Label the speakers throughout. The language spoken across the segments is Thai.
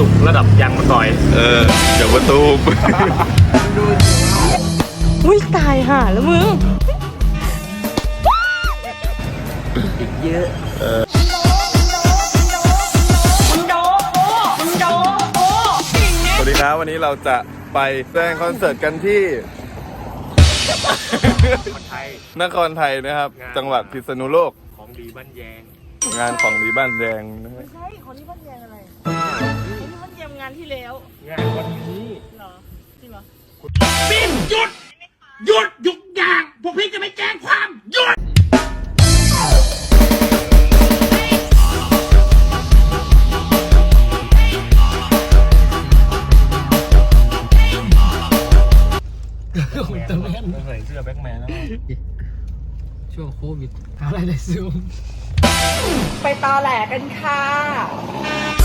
Speaker 1: ตุกระดับยางมะตอย
Speaker 2: เออเดี๋ยวประตู
Speaker 3: อุ้ยตายห่าแล้วมึง
Speaker 2: สวัสดีครับวันนี้เราจะไปแสดงคอนเสิร์ตกันที่
Speaker 1: คนไทย
Speaker 2: นครไทยนะครับจังหวัดพิษณุโลก
Speaker 1: ของดีบ้านแยง
Speaker 2: งานของดีบ้านแดงนะฮะ
Speaker 3: ใช่คนที่บ้านแยงอะไรคนที่บ้านแย งงานที่แล้ว
Speaker 1: งานวันนี้
Speaker 3: เหรอจริงเหรอ
Speaker 4: ปิ้นหยุด หยุดหยุดอย่างพวกพี่จะไม่แจ้งความหยุด
Speaker 1: ไม่เคยเสื้อแบ็คแมนแล้ว
Speaker 5: ช่วงโควิดหาอะไรได้ซูม
Speaker 3: ไปตอแหลกันค่ะ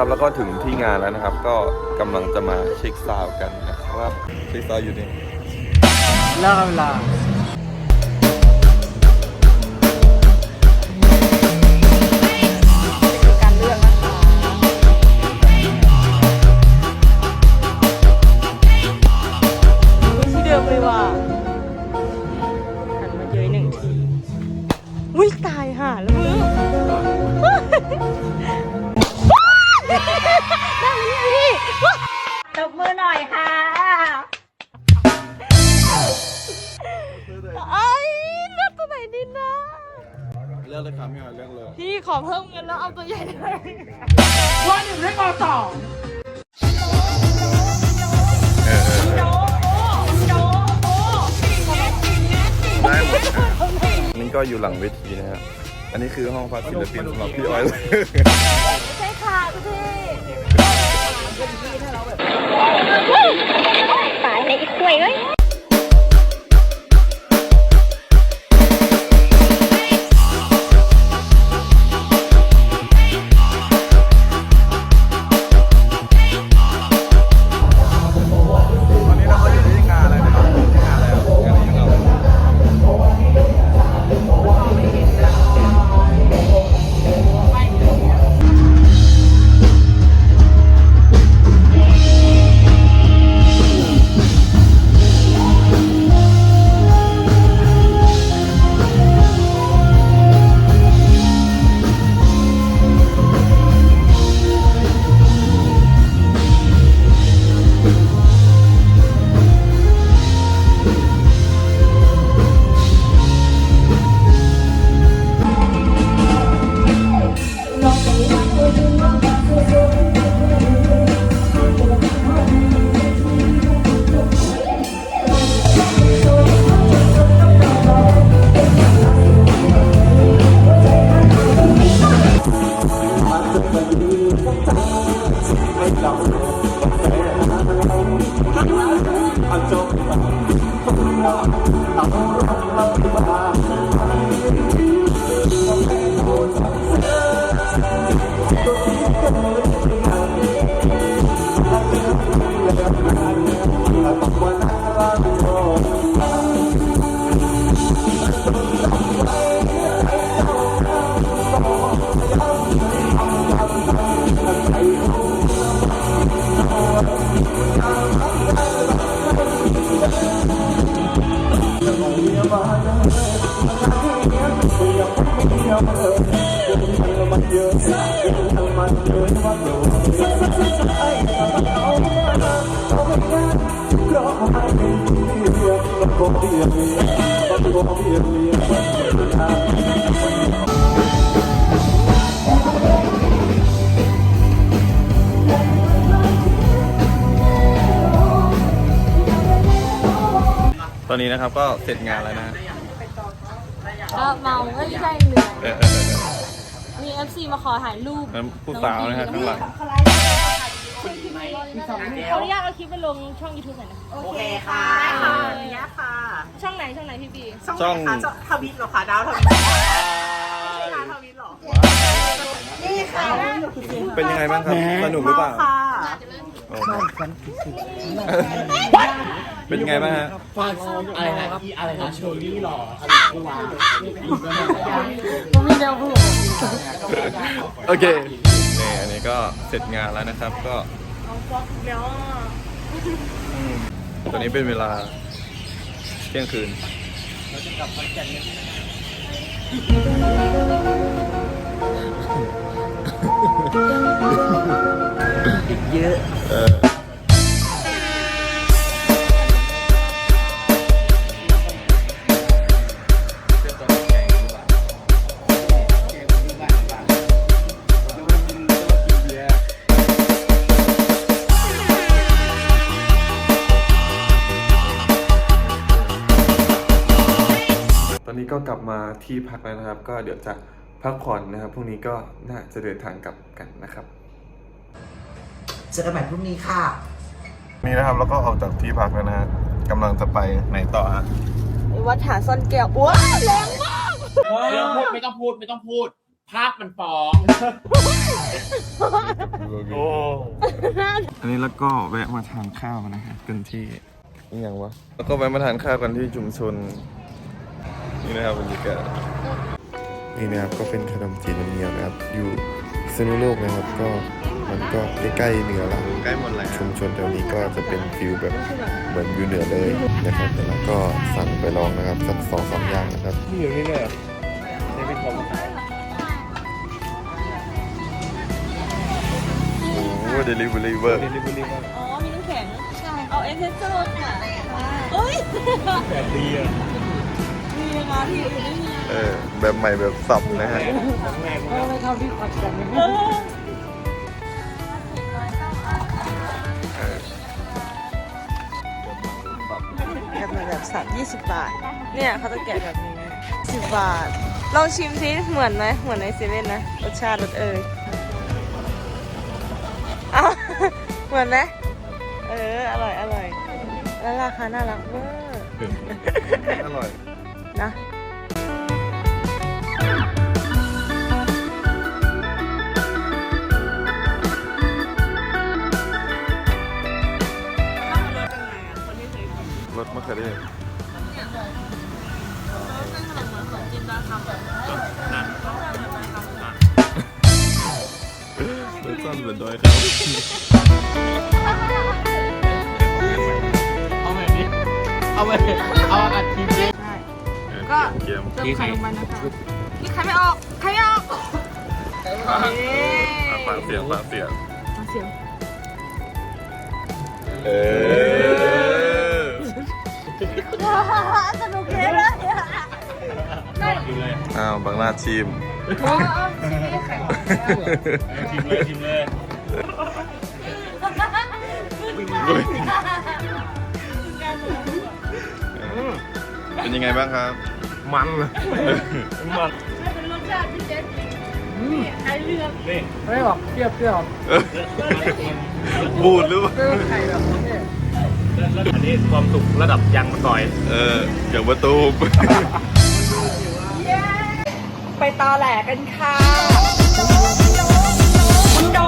Speaker 2: นะครับ แล้วก็ถึงที่งานแล้วนะครับ ก็กำลังจะมาเช็คซาวกันนะครับ เช็คซาวอยู่นี่
Speaker 5: เลิกเวลา
Speaker 3: อเพิ่มเงินแล้วเอาตัวใหญ่เลย
Speaker 4: วันหนึ่งให้กอต่อ
Speaker 2: เออเออเออได้หมดนะนี่ก็อยู่หลังเวทีนะฮะ อันนี้คือห้องพักศิลปินสำหรับพี่ออยเลย
Speaker 3: ใช่ค่ะพี่ตายในอีกกล้วยเลย
Speaker 2: Thank you. ตอนนี้นะครับก็เสร็จงานแล้วนะ
Speaker 3: ก็เมาก็ใช่เหนื่อย
Speaker 2: เออเออเออเออ
Speaker 3: มี FC มาขอถ่ายรูป
Speaker 2: นั้นผู้สาวนะฮะข้างหลัง
Speaker 3: เขาอนุญาตเอาคลิปไปลงช่อง YouTube หน่อยนะ
Speaker 6: โอเคค่ะ
Speaker 3: ได้ค่ะ
Speaker 6: ขออนุญาตค่ะ
Speaker 3: ช่องไหนช่องไหนพี่บี
Speaker 2: ช่อง
Speaker 6: ไหนคะช่องทวิตเหรอคะดาวทวิตดาวทวิตเหรอนี่ค่ะ
Speaker 2: เป็นยังไงบ้างครับสนุกหรือเปล่า เป็นไงบ้างฮะ
Speaker 7: ฟังอะไรนะอีอะไรนะโชลี่หรออะไรกูว่าผ
Speaker 5: มไม่เดาพูด
Speaker 2: โอเคนี่อันนี้ก็เสร็จงานแล้วนะครับก็
Speaker 5: แล้ว
Speaker 2: ตอนนี้เป็นเวลาเที่ยงคืน
Speaker 7: เราจะกลับขอนแก่น
Speaker 8: เย
Speaker 7: อะ
Speaker 2: เออตอนนี้ก็กลับมาที่พักแล้วนะครับ ก็เดี๋ยวจะพักผ่อนนะครับพรุ่งนี้ก็น่าจะเดินทางกลับกันนะครับ
Speaker 4: เจอกันใหม่พรุ่งนี้ค่ะ
Speaker 2: นี่นะครับแล้วก็ออกจากที่พักแล้วนะฮะกำลังจะไปไหนต่อฮะ
Speaker 5: วัดหาซ่อนแก้วว้าวแรงมาก
Speaker 4: ไม่ต้องพูดไม่ต้องพูด ภาพมันฟ้อง
Speaker 1: โอ้
Speaker 2: อันนี้แล้วก็แวะมาทานข้าวนะฮะกันที่นี่ยังวะแล้วก็แวะมาทานข้าวกันที่ชุมชนนี่นะครับบรรยากาศนี่นะครับก็เป็นขนมจีนน้ำเงี้ยวนะครับอยู่ สนุโลกนะครับก็มันก็ใกล้ๆเหนือแล้วใกล้หมดแล้วชุมชนแถวนี้ก็จะเป็นฟิลแบบเหมือนอยู่เหนือเลยนะครับแต่แล้วก็สั่งไปลองนะครับสักสองสามอย่างนะครับ
Speaker 1: นี่อยู่นี่เลยเดวิดคอมมาขาย
Speaker 2: โอ้เดลิเวอรี่เวอร์
Speaker 1: เดลิเวอรี่มา
Speaker 5: อ๋อมีน้ำแข็งใช่เอาเอสเซนโซ่ค่ะเอ้ย
Speaker 1: แบบดีอะ
Speaker 2: เออแบบใหม่แบบสับนะฮะ
Speaker 5: เออ
Speaker 2: เออ
Speaker 5: แกะมาแบบสับยี่สิบบาท เนี่ยเขาจะแกะแบบนี้สิบบาท ลองชิมซิเหมือนไหมเหมือนในเซเว่นนะรสชาติรสเอ่ยเอาเหมือนไหมเออ อร่อย อร่อย แล้วราคาน่ารักมาก
Speaker 2: อร่อย
Speaker 5: นะ
Speaker 2: รสมะเขือเทศรสสั้นเหมือนดอยครับ
Speaker 7: เอาแบบนี้เอาไปเอาอัดคลิปนี้
Speaker 5: ก็
Speaker 2: เกียม
Speaker 5: เติมไข่ลงไปนะคะนี่ไข่ไม่ออกไข่ไม่ออกเอ๊
Speaker 2: อะฟังเสียงฟังเสียง
Speaker 5: ฟังเสียง
Speaker 2: เออ
Speaker 5: สนุกเลยเลย
Speaker 1: อยู่เลย
Speaker 2: อ้าวบางหน้าชิม
Speaker 1: ชิมเลยชิมเลย
Speaker 2: เป็นยังไงบ้างครับ
Speaker 1: มันเลยมัน
Speaker 5: เป็นรสชาติที่เจ๊นี่ไข่เลือก
Speaker 1: นี่
Speaker 7: ไม่บอกเปรี้ยวเปรี้ยว
Speaker 2: บูดหรือเปล่า
Speaker 7: เปรี้ยวไข่แบบนี้
Speaker 1: แล้วอันนี้ความสุขระดับยังมาต่อย
Speaker 2: เอออย่างประตูม
Speaker 9: ไปตอแหลกันค่ะคุณโด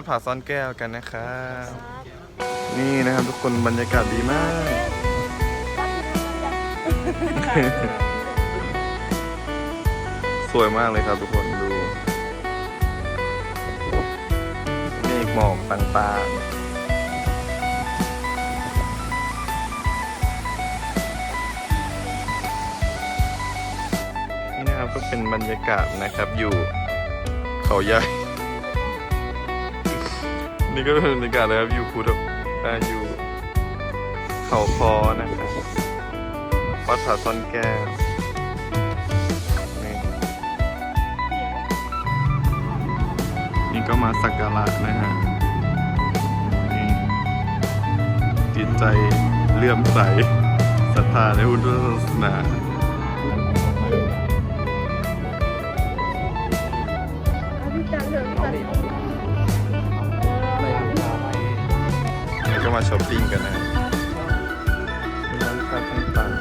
Speaker 9: ด
Speaker 2: ผาซ่อนแก้วกันนะครับนี่นะครับทุกคนบรรยากาศดีมาก สวยมากเลยครับทุกคนดูเมฆหมอกต่างๆนี่นะครับก็เป็นบรรยากาศนะครับอยู่เขาใหญ่ นี่ก็เป็นบรรยากาศเลยครับอยู่คูดอ่าอยู่เขาคอนะครับวัดผาซ่อนแก้วนี่นี่ก็มาสักการะนะฮะนี่จิตใจเลื่อมใสศรัทธาในพุทธศาสนา็มาช้อปปิ้งกันนะร้านค้าต่างๆ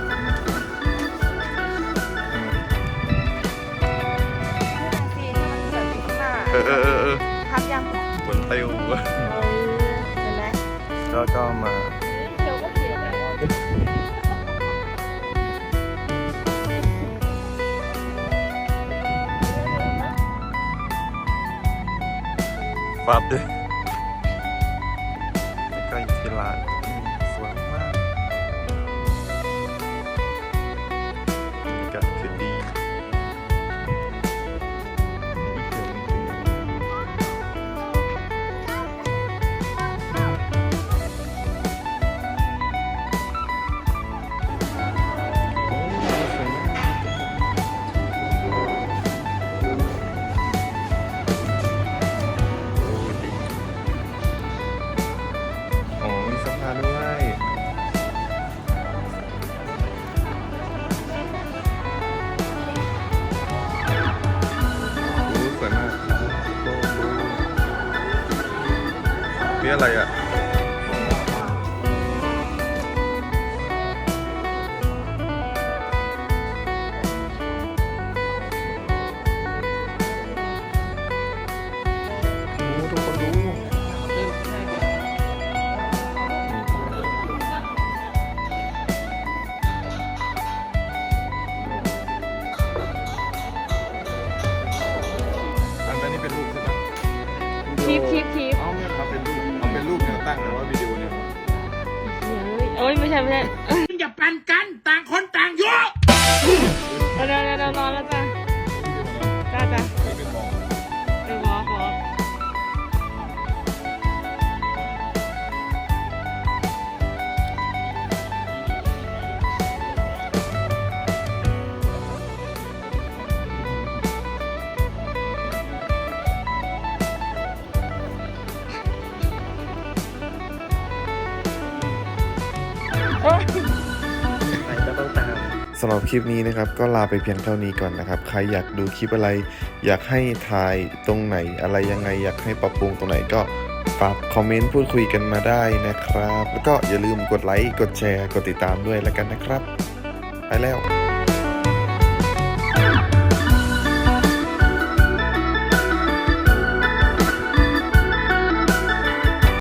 Speaker 2: เออเออเออเออ
Speaker 5: พับยัง
Speaker 2: ปวดเตว
Speaker 5: เห็นไหม
Speaker 2: แล้วก็มาฟับด้ว นี่อะ ช่ไม่
Speaker 5: ใช่
Speaker 4: อย่าปั่นกันต่างคนต่างอยู่
Speaker 5: เร็วเร็วเร็วเร็วนอนแล้วจ้ะำ
Speaker 2: หรับคลิปนี้นะครับ ก็ลาไปเพียงเท่านี้ก่อนนะครับ ใครอยากดูคลิปอะไร อยากให้ถ่ายตรงไหนอะไรยังไง อยากให้ปรับปรุงตรงไหนก็ฝากคอมเมนต์พูดคุยกันมาได้นะครับ แล้วก็อย่าลืมกดไลค์กดแชร์ กดติดตามด้วยแล้วกันนะครับ ไปแล้ว